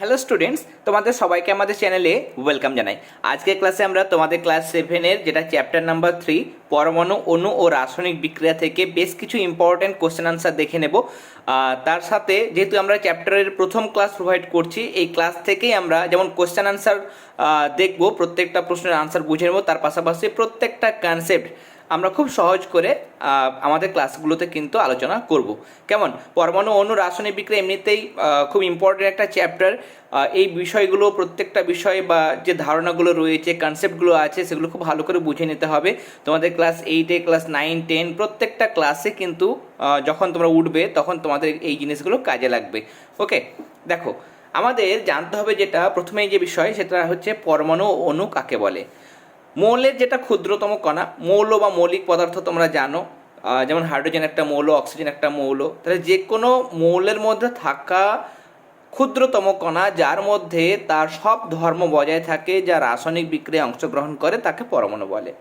Hello students তোমাদের সবাইকে আমাদের চ্যানেলে ওয়েলকাম জানাই। আজকের ক্লাসে আমরা তোমাদের ক্লাস সেভেনের যেটা চ্যাপ্টার নাম্বার থ্রি পরমাণু, অণু ও রাসায়নিক বিক্রিয়া থেকে বেশ কিছু ইম্পর্ট্যান্ট কোশ্চেন আনসার দেখে নেব। তার সাথে যেহেতু আমরা চ্যাপ্টারের প্রথম ক্লাস প্রোভাইড করছি, এই ক্লাস থেকেই আমরা যেমন কোশ্চেন আনসার দেখব, প্রত্যেকটা প্রশ্নের আনসার বুঝে নেব। তার পাশাপাশি প্রত্যেকটা কনসেপ্ট আমরা খুব সহজ করে আমাদের ক্লাসগুলোতে কিন্তু আলোচনা করব। কেমন? পরমাণু অণু রাসায়নিক বিক্রিয়া এমনিতেই খুব ইম্পর্টেন্ট একটা চ্যাপ্টার এই বিষয়গুলো প্রত্যেকটা বিষয় বা যে ধারণাগুলো রয়েছে কনসেপ্টগুলো আছে, সেগুলো খুব ভালো করে বুঝে নিতে হবে। তোমাদের ক্লাস এইটে ক্লাস নাইন টেন প্রত্যেকটা ক্লাসে কিন্তু যখন তোমরা উঠবে, তখন তোমাদের এই জিনিসগুলো কাজে লাগবে। ওকে দেখো, আমাদের জানতে হবে যেটা, প্রথমেই যে বিষয়, সেটা হচ্ছে পরমাণু অণু কাকে বলে? মৌলের যেটা ক্ষুদ্রতম কণা, মৌল বা মৌলিক পদার্থ তোমরা জানো যেমন হাইড্রোজেন একটা মৌল, অক্সিজেন একটা মৌল, তাহলে যে কোনো মৌলের মধ্যে থাকা ক্ষুদ্রতম কণা যার মধ্যে তার সব ধর্ম বজায় থাকে, যা রাসায়নিক বিক্রিয়ায় অংশগ্রহণ করে, তাকে পরমাণু বলে।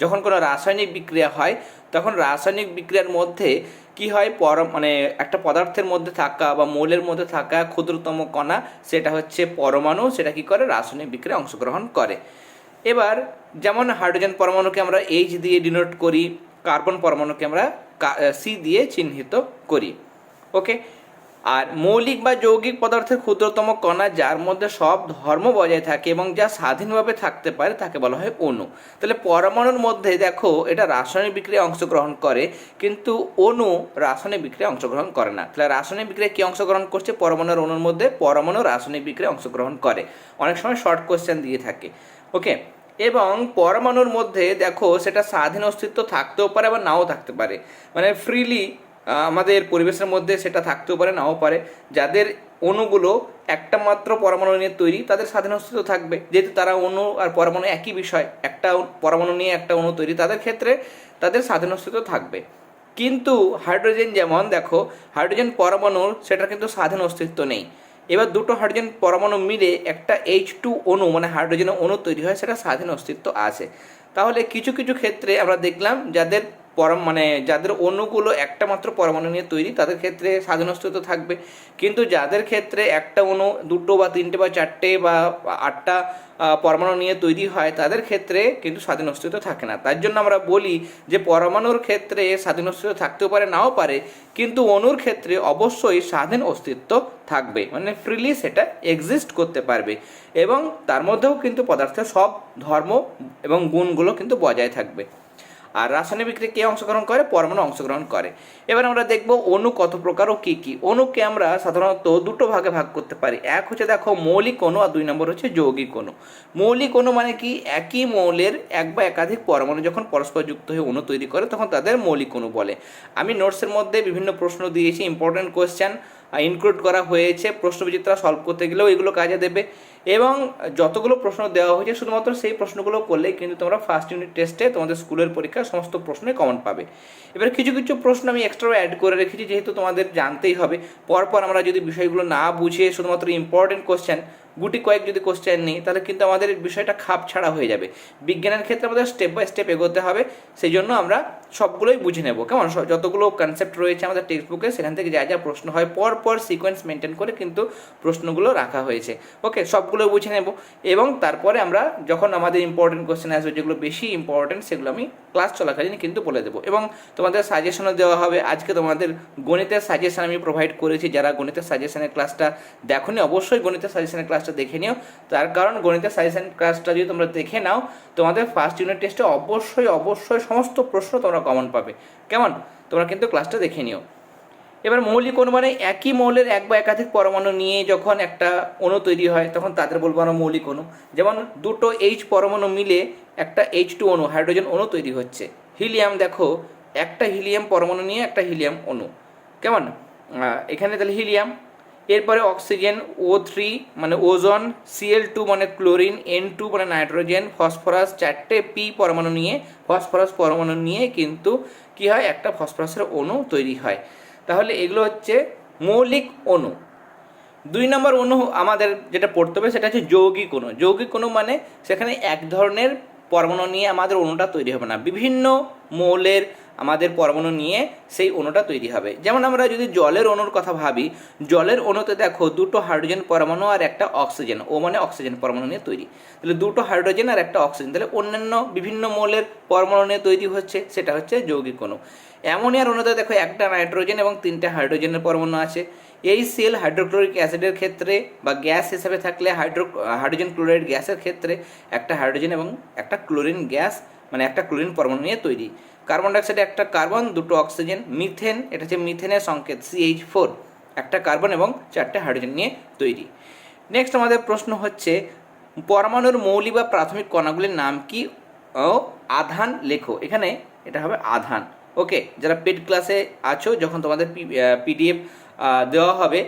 যখন কোনো রাসায়নিক বিক্রিয়া হয়, তখন রাসায়নিক বিক্রিয়ার মধ্যে কি হয়? পর মানে একটা পদার্থের মধ্যে থাকা বা মৌলের মধ্যে থাকা ক্ষুদ্রতম কণা, সেটা হচ্ছে পরমাণু, সেটা কি করে? রাসায়নিক বিক্রিয়ায় অংশগ্রহণ করে। এবার যেমন হাইড্রোজেন পরমাণুকে আমরা এইচ দিয়ে ডিনোট করি কার্বন পরমাণুকে আমরা সি দিয়ে চিহ্নিত করি ওকে আর মৌলিক বা যৌগিক পদার্থের ক্ষুদ্রতম কণা যার মধ্যে সব ধর্ম বজায় থাকে এবং যা স্বাধীনভাবে থাকতে পারে তাকে বলা হয় অণু। তাহলে পরমাণুর মধ্যে দেখো, এটা রাসায়নিক বিক্রিয়ায় অংশগ্রহণ করে, কিন্তু অণু রাসায়নিক বিক্রিয়ায় অংশগ্রহণ করে না। তাহলে রাসায়নিক বিক্রিয়ায় কি অংশগ্রহণ করছে? পরমাণুর অণুর মধ্যে পরমাণু রাসায়নিক বিক্রিয়ায় অংশগ্রহণ করে। অনেক সময় শর্ট কোয়েশ্চেন দিয়ে থাকে ওকে এবং পরমাণুর মধ্যে, দেখো, সেটা স্বাধীন অস্তিত্ব থাকতেও পারে বা নাও থাকতে পারে। মানে ফ্রিলি আমাদের পরিবেশের মধ্যে সেটা থাকতেও পারে, নাও পারে। যাদের অণুগুলো একটা মাত্র পরমাণু নিয়ে তৈরি, তাদের স্বাধীন অস্তিত্ব থাকবে। যেহেতু তারা অণু আর পরমাণু একই বিষয়, একটা পরমাণু নিয়ে একটা অণু তৈরি, তাদের ক্ষেত্রে তাদের স্বাধীন অস্তিত্ব থাকবে। কিন্তু হাইড্রোজেন যেমন, দেখো, হাইড্রোজেন পরমাণুর, সেটার কিন্তু স্বাধীন অস্তিত্ব নেই। এবার দুটো হাইড্রোজেন পরমাণু মিলে একটা এইচ টু অণু মানে হাইড্রোজেন অণু তৈরি হয়, সেটা স্বাধীন অস্তিত্ব আছে। তাহলে কিছু কিছু ক্ষেত্রে আমরা দেখলাম যাদের পরম মানে যাদের অণুগুলো একটা মাত্র পরমাণু নিয়ে তৈরি, তাদের ক্ষেত্রে স্বাধীন অস্তিত্ব থাকবে। কিন্তু যাদের ক্ষেত্রে একটা অণু দুটো বা তিনটে বা চারটে বা আটটা পরমাণু নিয়ে তৈরি হয়, তাদের ক্ষেত্রে কিন্তু স্বাধীন অস্তিত্ব থাকে না। তার জন্য আমরা বলি যে পরমাণুর ক্ষেত্রে স্বাধীন অস্তিত্ব থাকতেও পারে, নাও পারে, কিন্তু অণুর ক্ষেত্রে অবশ্যই স্বাধীন অস্তিত্ব থাকবে। মানে ফ্রিলি সেটা এক্সিস্ট করতে পারবে। এবং তার মধ্যেও কিন্তু পদার্থের সব ধর্ম এবং গুণগুলো কিন্তু বজায় থাকবে। আর রাসায়নিক বিক্রিয়া কে অংশগ্রহণ করে? পরমাণু অংশগ্রহণ করে। এবার আমরা দেখব অণু কত প্রকার ও কী কী। অণুকে আমরা সাধারণত দুটো ভাগে ভাগ করতে পারি। এক হচ্ছে দেখো মৌলিক অণু আর দুই নম্বর হচ্ছে যৌগিক অণু। মৌলিক অণু মানে কি? একই মৌলের এক বা একাধিক পরমাণু যখন পরস্পর যুক্ত হয়ে অণু তৈরি করে, তখন তাদের মৌলিক অণু বলে। আমি নোটসের মধ্যে বিভিন্ন প্রশ্ন দিয়েছি ইম্পর্টেন্ট কোয়েশ্চেন ইনক্লুড করা হয়েছে, প্রশ্নবিচিত্রা সলভ করতে গেলেও এগুলো কাজে দেবে। এবং যতগুলো প্রশ্ন দেওয়া হয়েছে, শুধুমাত্র সেই প্রশ্নগুলো করলে কিন্তু তোমরা ফার্স্ট ইউনিট টেস্টে তোমাদের স্কুলের পরীক্ষার সমস্ত প্রশ্নে কমন পাবে। এবার কিছু কিছু প্রশ্ন আমি এক্সট্রা অ্যাড করে রেখেছি, যেহেতু তোমাদের জানতেই হবে। পরপর আমরা যদি বিষয়গুলো না বুঝে শুধুমাত্র ইম্পর্টেন্ট কোশ্চেন গুটি কয়েক যদি কোশ্চেন নিই, তাহলে কিন্তু আমাদের বিষয়টা খাপ ছাড়া হয়ে যাবে। বিজ্ঞানের ক্ষেত্রে আমাদের স্টেপ বাই স্টেপ এগোতে হবে সেই জন্য আমরা সবগুলোই বুঝে নেব। কেমন? যতগুলো কনসেপ্ট রয়েছে আমাদের টেক্সট বুকে সেখান থেকে যা যা প্রশ্ন হয় পর পর সিকোয়েন্স মেনটেন করে কিন্তু প্রশ্নগুলো রাখা হয়েছে। ওকে সবগুলো বুঝে নেব। এবং তারপরে আমরা যখন আমাদের ইম্পর্টেন্ট কোশ্চেন আসবে, যেগুলো বেশি ইম্পর্টেন্ট সেগুলো আমি ক্লাস চলাকালীন কিন্তু বলে দেবো। এবং তোমাদের সাজেশনও দেওয়া হবে। আজকে তোমাদের গণিতের সাজেশন আমি প্রোভাইড করেছি। যারা গণিতের সাজেশনের ক্লাসটা দেখোনি, অবশ্যই গণিতের সাজেশনের ক্লাসটা দেখে নিও। তার কারণ গণিতের সাজেশন ক্লাসটা যদি তোমরা দেখে নাও, তোমাদের ফার্স্ট ইউনিট টেস্টে অবশ্যই অবশ্যই সমস্ত প্রশ্ন তোমরা কমন পাবে। কেমন? তোমরা কিন্তু ক্লাসটা দেখে নিও। এবার মৌলিক অণু মানে একই মৌলের এক বা একাধিক পরমাণু নিয়ে যখন একটা অণু তৈরি হয়, তখন তাদের বলব আমরা মৌলিক অণু। যেমন দুটো এইচ পরমাণু মিলে একটা এইচ টু অণু হাইড্রোজেন অণু তৈরি হচ্ছে। হিলিয়াম দেখো, একটা হিলিয়াম পরমাণু নিয়ে একটা হিলিয়াম অণু। কেমন? এখানে তাহলে হিলিয়াম এরপরে অক্সিজেন ও থ্রি মানে ওজন সিএল টু মানে ক্লোরিন এন টু মানে নাইট্রোজেন, ফসফরাস, চারটে পি পরমাণু নিয়ে, ফসফরাস পরমাণু নিয়ে কিন্তু কি হয়? একটা ফসফরাসের অণু তৈরি হয়। তাহলে এগুলো হচ্ছে মৌলিক অণু। দুই নম্বর অণু আমাদের যেটা পড়তে হবে সেটা হচ্ছে যৌগিক অণু। যৌগিক অণু মানে সেখানে এক ধরনের পরমাণু নিয়ে আমাদের অণুটা তৈরি হবে না। বিভিন্ন মৌলের আমাদের পরমাণু নিয়ে সেই অণুটা তৈরি হবে। যেমন আমরা যদি জলের অণুর কথা ভাবি, জলের অণুতে দেখো দুটো হাইড্রোজেন পরমাণু আর একটা অক্সিজেন, ও মানে অক্সিজেন পরমাণু নিয়ে তৈরি। তাহলে দুটো হাইড্রোজেন আর একটা অক্সিজেন, তাহলে অন্যান্য বিভিন্ন মৌলের পরমাণু নিয়ে তৈরি হচ্ছে, সেটা হচ্ছে যৌগিক অণু। অ্যামোনিয়ার অণুতে দেখো একটা নাইট্রোজেন এবং তিনটে হাইড্রোজেনের পরমাণু আছে। এই সেল হাইড্রোক্লোরিক অ্যাসিডের ক্ষেত্রে বা গ্যাস হিসেবে থাকলে হাইড্রো, হাইড্রোজেন ক্লোরাইড গ্যাসের ক্ষেত্রে একটা হাইড্রোজেন এবং একটা ক্লোরিন গ্যাস মানে একটা ক্লোরিন পরমাণু নিয়ে তৈরি। কার্বন ডাইঅক্সাইডে একটা কার্বন দুটো অক্সিজেন মিথেন এটা হচ্ছে মিথেনের সংকেত সিএইচ ফোর একটা কার্বন এবং চারটে হাইড্রোজেন নিয়ে তৈরি। নেক্সট আমাদের প্রশ্ন হচ্ছে, পরমাণুর মৌলিক বা প্রাথমিক কণাগুলির নাম কি? ও, আধান লেখো। এখানে এটা হবে আধান। ওকে যারা পেড ক্লাসে আছো, যখন তোমাদের পিডিএফ দেওয়া হবে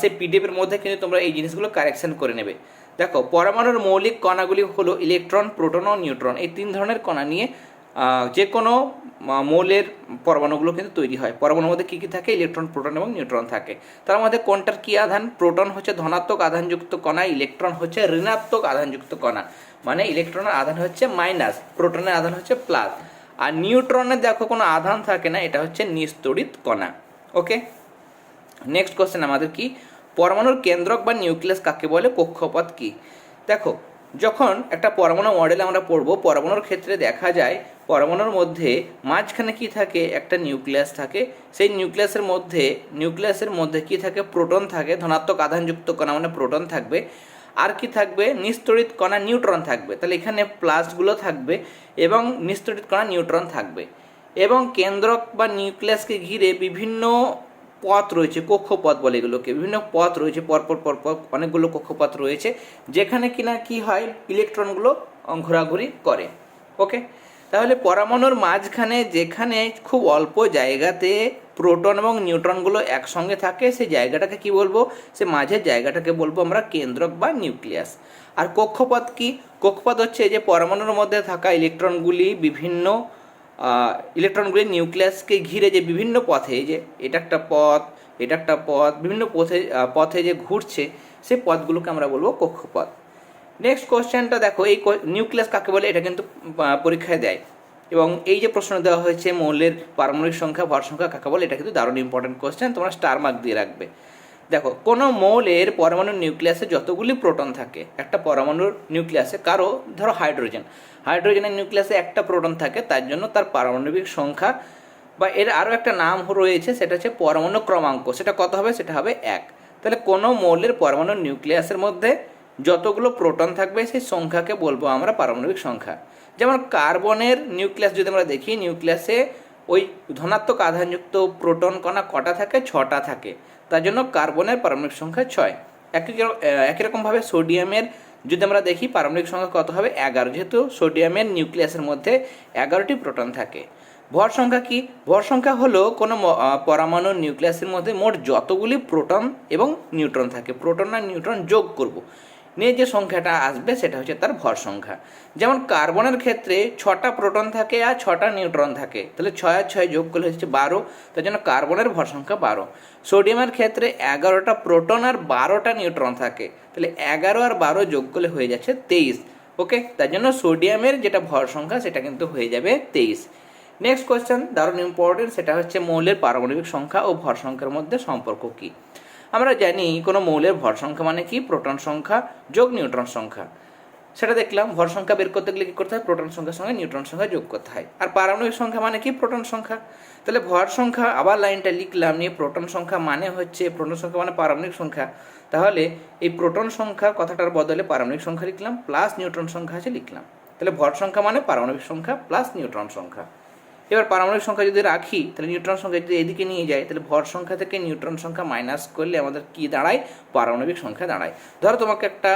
সেই পিডিএফের মধ্যে কিন্তু তোমরা এই জিনিসগুলো কারেকশন করে নেবে। দেখো, পরমাণুর মৌলিক কণাগুলি হলো ইলেকট্রন প্রোটন ও নিউট্রন এই তিন ধরনের কণা নিয়ে যে কোনো মৌলের পরমাণুগুলো কিন্তু তৈরি হয়। পরমাণুর মধ্যে কী কী থাকে? ইলেকট্রন, প্রোটন এবং নিউট্রন থাকে। তার মধ্যে কোনটার কী আধান? প্রোটন হচ্ছে ধনাত্মক আধানযুক্ত কণা, ইলেকট্রন হচ্ছে ঋণাত্মক আধানযুক্ত কণা। মানে ইলেকট্রনের আধান হচ্ছে মাইনাস, প্রোটনের আধান হচ্ছে প্লাস। আর নিউট্রনের দেখো কোনো আধান থাকে না, এটা হচ্ছে নিস্তড়িত কণা। ওকে? নেক্সট কোশ্চেন আমাদের কি? পরমাণুর কেন্দ্রক বা নিউক্লিয়াস কাকে বলে? কক্ষপথ কি? দেখো যখন একটা পরমাণু মডেল আমরা পড়ব, পরমাণুর ক্ষেত্রে দেখা যায় পরমাণুর মধ্যে মাঝখানে কি থাকে? একটা নিউক্লিয়াস থাকে। সেই নিউক্লিয়াসের মধ্যে নিউক্লিয়াসের মধ্যে কি থাকে? প্রোটন থাকে, ধনাত্মক আধানযুক্ত কণা মানে প্রোটন থাকবে। আর কি থাকবে? নিস্তড়িত কণা নিউট্রন থাকবে। তাহলে এখানে প্লাসগুলো থাকবে এবং নিস্তড়িত কণা নিউট্রন থাকবে। এবং কেন্দ্রক বা নিউক্লিয়াসকে ঘিরে বিভিন্ন পথ রয়েছে, কক্ষপথ বলে এগুলোকে। বিভিন্ন পথ রয়েছে, পরপর পরপর অনেকগুলো কক্ষপথ রয়েছে, যেখানে কিনা কি হয়, ইলেকট্রনগুলো ঘোরাঘুরি করে। ওকে? তাহলে পরমাণুর মাঝখানে যেখানে খুব অল্প জায়গাতে প্রোটন এবং নিউট্রনগুলো একসঙ্গে থাকে, সেই জায়গাটাকে কি বলব? সে মাঝের জায়গাটাকে বলব আমরা কেন্দ্রক বা নিউক্লিয়াস। আর কক্ষপথ কি? কক্ষপথ হচ্ছে যে পরমাণুর মধ্যে থাকা ইলেকট্রনগুলি বিভিন্ন ইলেকট্রনগুলি নিউক্লিয়াসকে ঘিরে যে বিভিন্ন পথে যে এটা একটা পথ, এটা একটা পথ, বিভিন্ন পথে পথে যে ঘুরছে সেই পথগুলোকে আমরা বলব কক্ষপথ। নেক্সট কোশ্চেনটা দেখো, এই নিউক্লিয়াস কাকে বলে? এটা কিন্তু পরীক্ষায় দেয়। এবং এই যে প্রশ্ন দেওয়া হয়েছে মৌলের পারমাণবিক সংখ্যা, ভর সংখ্যা কাকে বলে? এটা কিন্তু দারুণ ইম্পর্টেন্ট কোশ্চেন তোমরা স্টার মার্ক দিয়ে রাখবে। দেখো, কোনো মৌলের পরমাণুর নিউক্লিয়াসে যতগুলি প্রোটন থাকে, একটা পরমাণুর নিউক্লিয়াসে কারও, ধরো হাইড্রোজেন, হাইড্রোজেনের নিউক্লিয়াসে একটা প্রোটন থাকে, তার জন্য তার পারমাণবিক সংখ্যা, বা এর আরও একটা নাম রয়েছে, সেটা হচ্ছে পরমাণু ক্রমাঙ্ক, সেটা কত হবে? সেটা হবে এক। তাহলে কোনো মৌলের পরমাণুর নিউক্লিয়াসের মধ্যে যতগুলো প্রোটন থাকবে, সেই সংখ্যাকে বলব আমরা পারমাণবিক সংখ্যা। যেমন কার্বনের নিউক্লিয়াস যদি আমরা দেখি, নিউক্লিয়াসে ওই ধনাত্মক আধানযুক্ত প্রোটন কণা কটা থাকে? ছটা থাকে। তার জন্য কার্বনের পারমাণবিক সংখ্যা ছয়। একই একই রকমভাবে সোডিয়ামের, যদি আমরা দেখি পারমাণবিক সংখ্যা কত হবে? এগারো। যেহেতু সোডিয়ামের নিউক্লিয়াসের মধ্যে এগারোটি প্রোটন থাকে। ভর সংখ্যা কি? ভর সংখ্যা হলো কোনো পরমাণু নিউক্লিয়াসের মধ্যে মোট যতগুলি প্রোটন এবং নিউট্রন থাকে। প্রোটন আর নিউট্রন যোগ করব। নিয়ে যে সংখ্যাটা আসবে সেটা হচ্ছে তার ভর সংখ্যা। যেমন কার্বনের ক্ষেত্রে ছটা প্রোটন থাকে আর ছটা নিউট্রন থাকে। তাহলে ছয় আর ছয় যোগ করলে হচ্ছে বারো, তার জন্য কার্বনের ভর সংখ্যা বারো। সোডিয়ামের ক্ষেত্রে এগারোটা প্রোটন আর বারোটা নিউট্রন থাকে। তাহলে এগারো আর বারো যোগ করলে হয়ে যাচ্ছে তেইশ। ওকে? তার জন্য সোডিয়ামের যেটা ভর সংখ্যা সেটা কিন্তু হয়ে যাবে তেইশ। নেক্সট কোয়েশ্চেন, দারুণ ইম্পর্টেন্ট, সেটা হচ্ছে মৌলের পারমাণবিক সংখ্যা ও ভর সংখ্যার মধ্যে সম্পর্ক কী? আমরা জানি কোনো মৌলের ভর সংখ্যা মানে কি? প্রোটন সংখ্যা যোগ নিউট্রন সংখ্যা। সেটা দেখলাম, ভর সংখ্যা বের করতে গেলে কী করতে হয়? প্রোটন সংখ্যার সঙ্গে নিউট্রন সংখ্যা যোগ করতে হয়। আর পারমাণবিক সংখ্যা মানে কি? প্রোটন সংখ্যা। তাহলে ভর সংখ্যা, আবার লাইনটা লিখলাম নিয়ে প্রোটন সংখ্যা মানে হচ্ছে, প্রোটন সংখ্যা মানে পারমাণবিক সংখ্যা। তাহলে এই প্রোটন সংখ্যা কথাটার বদলে পারমাণবিক সংখ্যা লিখলাম, প্লাস নিউট্রন সংখ্যা আছে লিখলাম। তাহলে ভর সংখ্যা মানে পারমাণবিক সংখ্যা, প্লাস নিউট্রন সংখ্যা। এবার পারমাণবিক সংখ্যা যদি রাখি, তাহলে নিউট্রন সংখ্যা যদি এদিকে নিয়ে যাই তাহলে ভর সংখ্যা থেকে নিউট্রন সংখ্যা মাইনাস করলে আমাদের কি দাঁড়ায়? পারমাণবিক সংখ্যা দাঁড়ায়। ধরো তোমাকে একটা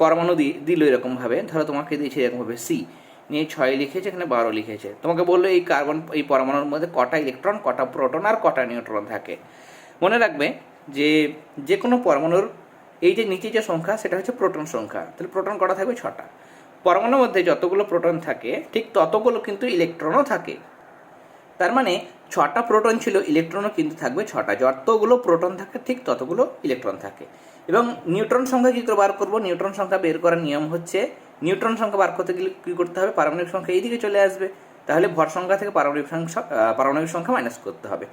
পরমাণু দি, দিল এরকমভাবে। ধরো তোমাকে দিয়েছে এরকমভাবে সি নিয়ে ছয় লিখেছে, এখানে বারো লিখেছে। তোমাকে বলল এই কার্বন, এই পরমাণুর মধ্যে কটা ইলেকট্রন, কটা প্রোটন আর কটা নিউট্রন থাকে। মনে রাখবে যে যে কোনো পরমাণুর, এই যে নিচে যে সংখ্যা, সেটা হচ্ছে প্রোটন সংখ্যা। তাহলে প্রোটন কটা থাকবে? ছটা। পরমাণুর মধ্যে যতগুলো প্রোটন থাকে, ঠিক ততগুলো কিন্তু ইলেকট্রনও থাকে। তার মানে ছটা প্রোটন ছিল, ইলেকট্রনও কিন্তু থাকবে ছটা। যতগুলো প্রোটন থাকে, ঠিক ততগুলো ইলেকট্রন থাকে। এবং নিউট্রন সংখ্যা কী করে বার করব? নিউট্রন সংখ্যা বের করার নিয়ম হচ্ছে, নিউট্রন সংখ্যা বার করতে গেলে কী করতে হবে? পারমাণবিক সংখ্যা এইদিকে চলে আসবে। তাহলে ভর সংখ্যা থেকে পারমাণবিক সংখ্যা পারমাণবিক সংখ্যা মাইনাস করতে হবে।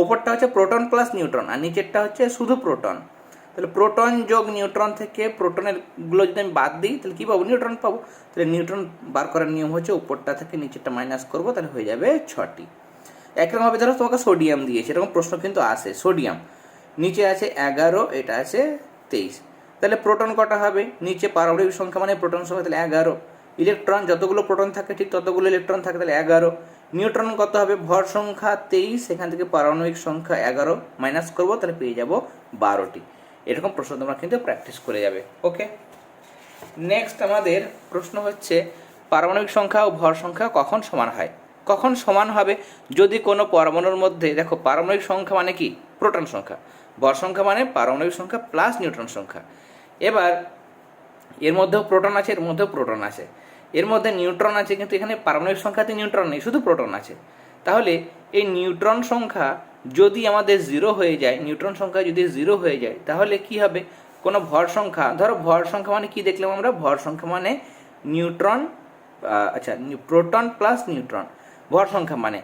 ওপরটা হচ্ছে প্রোটন প্লাস নিউট্রন, আর নিচেরটা হচ্ছে শুধু প্রোটন। তাহলে প্রোটন যোগ নিউট্রন থেকে প্রোটনেরগুলো যদি আমি বাদ দিই, তাহলে কী পাবো? নিউট্রন পাবো। তাহলে নিউট্রন বার করার নিয়ম হচ্ছে উপরটা থেকে নিচেরটা মাইনাস করব, তাহলে হয়ে যাবে ছটি। একরকমভাবে ধরো তোমাকে সোডিয়াম দিয়েছে, এরকম প্রশ্ন কিন্তু আসে। সোডিয়াম নিচে আছে এগারো, এটা আছে তেইশ। তাহলে প্রোটন কটা হবে? নিচে পারমাণবিক সংখ্যা মানে প্রোটন সংখ্যা, তাহলে এগারো। ইলেকট্রন যতগুলো প্রোটন থাকে, ঠিক ততগুলো ইলেকট্রন থাকে, তাহলে এগারো। নিউট্রন কত হবে? ভর সংখ্যা তেইশ, এখান থেকে পারমাণবিক সংখ্যা এগারো মাইনাস করব, তাহলে পেয়ে যাব বারোটি। এরকম প্রশ্ন তোমরা কিন্তু প্র্যাকটিস করে যাবে ওকে নেক্সট আমাদের প্রশ্ন হচ্ছে, পারমাণবিক সংখ্যা ও ভর সংখ্যা কখন সমান হয়? কখন সমান হবে? যদি কোনো পরমাণুর মধ্যে, দেখো পারমাণবিক সংখ্যা মানে কি? প্রোটন সংখ্যা। ভর সংখ্যা মানে পারমাণবিক সংখ্যা প্লাস নিউট্রন সংখ্যা। এবার, এর মধ্যেও প্রোটন আছে, এর মধ্যেও প্রোটন আছে। এর মধ্যে নিউট্রন আছে, কিন্তু এখানে পারমাণবিক সংখ্যাতে নিউট্রন নেই, শুধু প্রোটন আছে। তাহলে এই নিউট্রন সংখ্যা যদি আমাদের জিরো হয়ে যায় নিউট্রন সংখ্যা যদি জিরো হয়ে যায়, তাহলে কি হবে? কোনো ভর সংখ্যা, ধরো ভর সংখ্যা মানে কি দেখলাম আমরা? ভর সংখ্যা মানে নিউট্রন আচ্ছা প্রোটন প্লাস নিউট্রন ভর সংখ্যা মানে।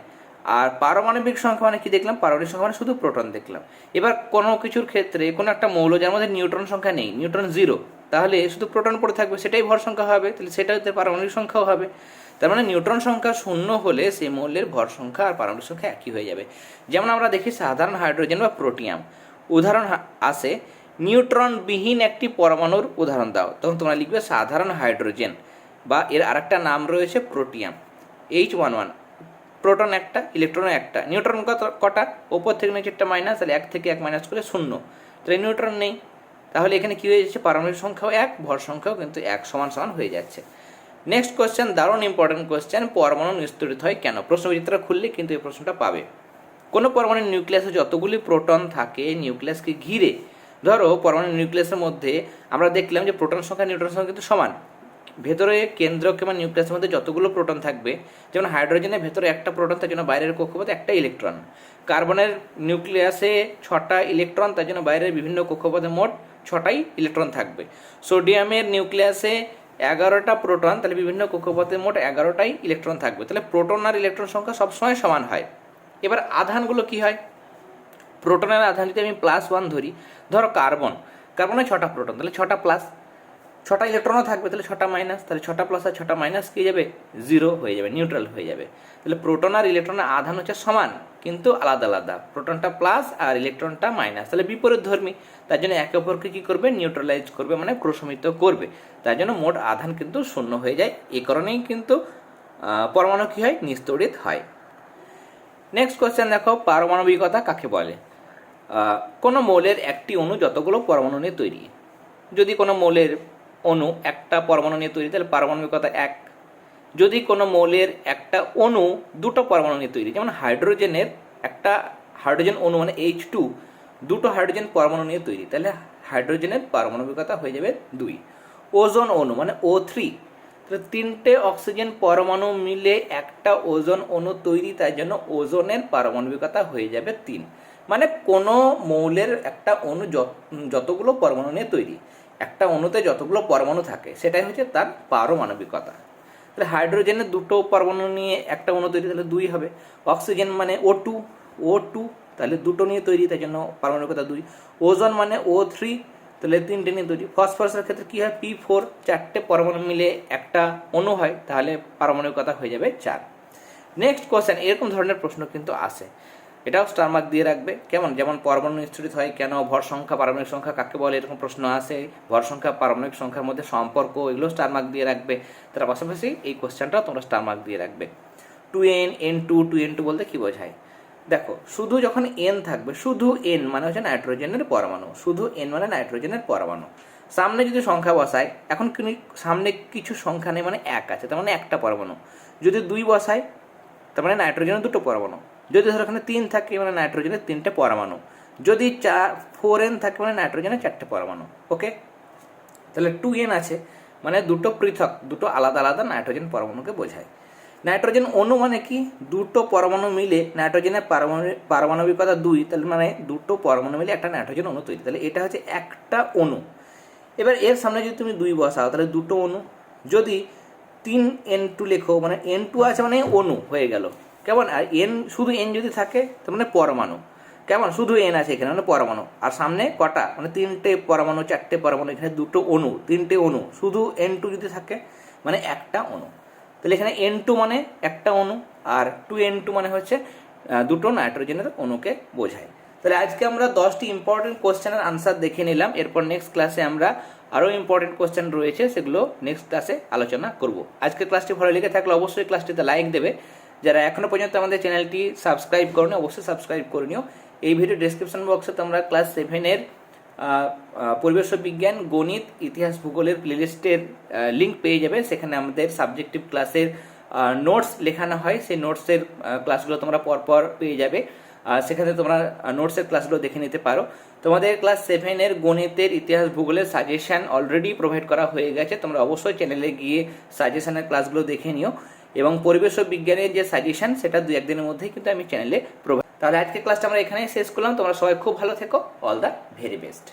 আর পারমাণবিক সংখ্যা মানে কি দেখলাম? পারমাণবিক সংখ্যা মানে শুধু প্রোটন দেখলাম। এবার কোনো কিছুর ক্ষেত্রে কোনো একটা মৌল যার মধ্যে নিউট্রন সংখ্যা নেই নিউট্রন জিরো তাহলে শুধু প্রোটন পড়ে থাকবে, সেটাই ভর সংখ্যা হবে, তাহলে সেটাতে পারমাণবিক সংখ্যাও হবে। তার মানে নিউট্রন সংখ্যা শূন্য হলে সেই মৌলের ভর সংখ্যা আর পারমাণবিক সংখ্যা একই হয়ে যাবে। যেমন আমরা দেখি সাধারণ হাইড্রোজেন বা প্রোটিয়াম। উদাহরণ আসে নিউট্রনবিহীন একটি পরমাণুর উদাহরণ দাও। তখন তোমরা লিখবে সাধারণ হাইড্রোজেন বা এর আরেকটা নাম রয়েছে protium. H one one proton একটা, ইলেকট্রন একটা। নিউট্রন কত কটা? ওপর থেকে নিচেরটা মাইনাস তাহলে এক থেকে এক মাইনাস করে শূন্য। তাহলে নিউট্রন নেই। তাহলে এখানে কী হয়ে যাচ্ছে? পারমাণবিক সংখ্যাও এক, ভর সংখ্যাও কিন্তু এক সমান সমান হয়ে যাচ্ছে। নেক্সট কোয়েশ্চেন দারুণ ইম্পর্টেন্ট কোয়েশ্চেন পরমাণু নিস্তরিত হয় কেন? প্রশ্ন প্রশ্নবিচিত্রা খুললে কিন্তু এই প্রশ্নটা পাবে। কোনো পরমাণুর নিউক্লিয়াসে যতগুলি প্রোটন থাকে, নিউক্লিয়াসকে ঘিরে, ধরো পরমাণু নিউক্লিয়াসের মধ্যে আমরা দেখলাম যে প্রোটন সংখ্যা, নিউট্রন সংখ্যা কিন্তু সমান। ভেতরে কেন্দ্র কিংবা নিউক্লিয়াসের মধ্যে যতগুলো প্রোটন থাকবে, যেমন হাইড্রোজেনের ভেতরে একটা প্রোটন, তার জন্য বাইরের কক্ষপথে একটা ইলেকট্রন। কার্বনের নিউক্লিয়াসে ছটা ইলেকট্রন, তার জন্য বাইরের বিভিন্ন কক্ষপথে মোট ছটাই ইলেকট্রন থাকবে। সোডিয়ামের নিউক্লিয়াসে এগারোটা প্রোটন তাহলে বিভিন্ন কক্ষপথে মোট এগারোটাই ইলেকট্রন থাকবে। তাহলে প্রোটন আর ইলেকট্রন সংখ্যা সবসময় সমান হয়। এবার আধানগুলো কি হয়? প্রোটনের আধান যদি আমি প্লাস ওয়ান ধরি, ধরো কার্বন কার্বনে ছটা প্রোটন তাহলে ছটা প্লাস ছটা ইলেকট্রনও থাকবে, তাহলে ছটা মাইনাস তাহলে ছটা প্লাস আর ছটা মাইনাস কি যাবে? জিরো হয়ে যাবে নিউট্রাল হয়ে যাবে। তাহলে প্রোটন আর ইলেকট্রনের আধান হচ্ছে সমান, কিন্তু আলাদা আলাদা। প্রোটনটা প্লাস আর ইলেকট্রনটা মাইনাস তাহলে বিপরীত ধর্মী। তার জন্য একে অপরকে কী করবে? নিউট্রালাইজ করবে মানে প্রশমিত করবে। তার জন্য মোট আধান কিন্তু শূন্য হয়ে যায়। এই কারণেই কিন্তু পরমাণু কী হয়? নিস্তড়িত হয়। নেক্সট কোয়েশ্চেন দেখো, পারমাণবিকতা কাকে বলে? কোনো মৌলের একটি অণু যতগুলো পরমাণু নিয়ে তৈরি। যদি কোনো মৌলের অণু একটা পরমাণু নিয়ে তৈরি, তাহলে পারমাণবিকতা এক। যদি কোনো মৌলের একটা অণু দুটো পরমাণু নিয়ে তৈরি, যেমন হাইড্রোজেনের একটা হাইড্রোজেন অণু মানে এইচ টু দুটো হাইড্রোজেন পরমাণু নিয়ে তৈরি, তাহলে হাইড্রোজেনের পারমাণবিকতা হয়ে যাবে দুই। ওজন অণু মানে ও থ্রি তাহলে তিনটে অক্সিজেন পরমাণু মিলে একটা ওজন অণু তৈরি, তাই জন্য ওজনের পারমাণবিকতা হয়ে যাবে তিন। মানে কোনো মৌলের একটা অণু যত- যতগুলো পরমাণু নিয়ে তৈরি একটা অণুতে যতগুলো পরমাণু থাকে, সেটাই হচ্ছে তার পারমাণবিকতা। তাহলে হাইড্রোজেনের দুটো পরমাণু নিয়ে একটা অণু তৈরি, তাহলে দুই হবে। অক্সিজেন মানে ও টু ও টু তাহলে দুটো নিয়ে তৈরি, তাই জন্য পারমাণবিকতা দুই। ওজন মানে ও থ্রি তাহলে তিনটে নিয়ে তৈরি। ফসফরাসের ক্ষেত্রে কী হয়? পি ফোর চারটে পরমাণু মিলে একটা অণু হয়, তাহলে পারমাণবিকতা হয়ে যাবে চার। নেক্সট কোয়েশ্চেন এরকম ধরনের প্রশ্ন কিন্তু আসে। এটাও স্টার মার্ক দিয়ে রাখবে। কেমন? যেমন পরমাণু নিশ্চিত হয়, কেন ভর সংখ্যা, পারমাণবিক সংখ্যা, কাকে বলে এরকম প্রশ্ন আসে ভর সংখ্যা, পারমাণবিক সংখ্যার মধ্যে সম্পর্ক, এগুলো স্টার মার্ক দিয়ে রাখবে। তার পাশাপাশি এই কোশ্চেনটাও তোমরা স্টার মার্ক দিয়ে রাখবে। Two N N two two N two বলতে কী বোঝায়? দেখো, শুধু যখন এন থাকবে, শুধু এন মানে হচ্ছে নাইট্রোজেনের পরমাণু। শুধু এন মানে নাইট্রোজেনের পরমাণু। সামনে যদি সংখ্যা বসায়, এখন সামনে কিছু সংখ্যা নেই মানে এক আছে, তার মানে একটা পরমাণু। যদি দুই বসায়, তার মানে নাইট্রোজেনের দুটো পরমাণু। যদি ধরো এখানে তিন থাকে মানে নাইট্রোজেনের তিনটে পরমাণু। যদি চার ফোর এন থাকে মানে নাইট্রোজেনের চারটে পরমাণু ওকে তাহলে টু এন আছে মানে দুটো পৃথক, দুটো আলাদা আলাদা নাইট্রোজেন পরমাণুকে বোঝায়। নাইট্রোজেন অণু মানে কি? দুটো পরমাণু মিলে নাইট্রোজেনের পারমাণু, পারমাণবিকতা দুই, তাহলে মানে দুটো পরমাণু মিলে একটা নাইট্রোজেন অণু তৈরি। তাহলে এটা হচ্ছে একটা অণু। এবার এর সামনে যদি তুমি দুই বসাও, তাহলে দুটো অণু। যদি তিন এন টু লেখো মানে এন টু আছে মানে অণু হয়ে গেল। কেমন? আর এন শুধু এন যদি থাকে, তার মানে পরমাণু। কেমন? শুধু এন আছে এখানে মানে পরমাণু। আর সামনে কটা? মানে তিনটে পরমাণু, চারটে পরমাণু, এখানে দুটো অণু, তিনটে অণু। শুধু এন টু যদি থাকে মানে একটা অণু। তাহলে এখানে এন টু মানে একটা অণু, আর টু এন টু মানে হচ্ছে দুটো নাইট্রোজেনের অণুকে বোঝায়। তাহলে আজকে আমরা দশটি ইম্পর্টেন্ট কোশ্চেনের আনসার দেখে নিলাম। এরপর নেক্সট ক্লাসে আমরা আরও ইম্পর্টেন্ট কোশ্চেন রয়েছে, সেগুলো নেক্সট ক্লাসে আলোচনা করব। আজকের ক্লাসটি ভালো লেগে থাকলে অবশ্যই ক্লাসটিতে লাইক দেবে। যারা এখনও পর্যন্ত আমাদের চ্যানেলটি সাবস্ক্রাইব করনি, অবশ্যই সাবস্ক্রাইব করে নিও। এই ভিডিও ডেসক্রিপশন বক্সে তোমরা ক্লাস সেভেনের পরিবেশ বিজ্ঞান, গণিত, ইতিহাস, ভূগোলের প্লেলিস্টের লিঙ্ক পেয়ে যাবে। সেখানে আমাদের সাবজেক্টিভ ক্লাসের নোটস লেখানো হয়। সেই নোটসের ক্লাসগুলো তোমরা পরপর পেয়ে যাবে। সেখানে তোমরা নোটসের ক্লাসগুলো দেখে নিতে পারো। তোমাদের ক্লাস সেভেনের গণিতের, ইতিহাস, ভূগোলের সাজেশান অলরেডি প্রোভাইড করা হয়ে গেছে। তোমরা অবশ্যই চ্যানেলে গিয়ে সাজেশানের ক্লাসগুলো দেখে নিও। এবং পরিবেশ ও বিজ্ঞানের যে সাজেশন সেটা দু একদিনের মধ্যেই কিন্তু আমি চ্যানেলে প্রোভাইড তাহলে আজকে ক্লাসটা আমরা এখানেই শেষ করলাম। তোমরা সবাই খুব ভালো থেকো। All the very best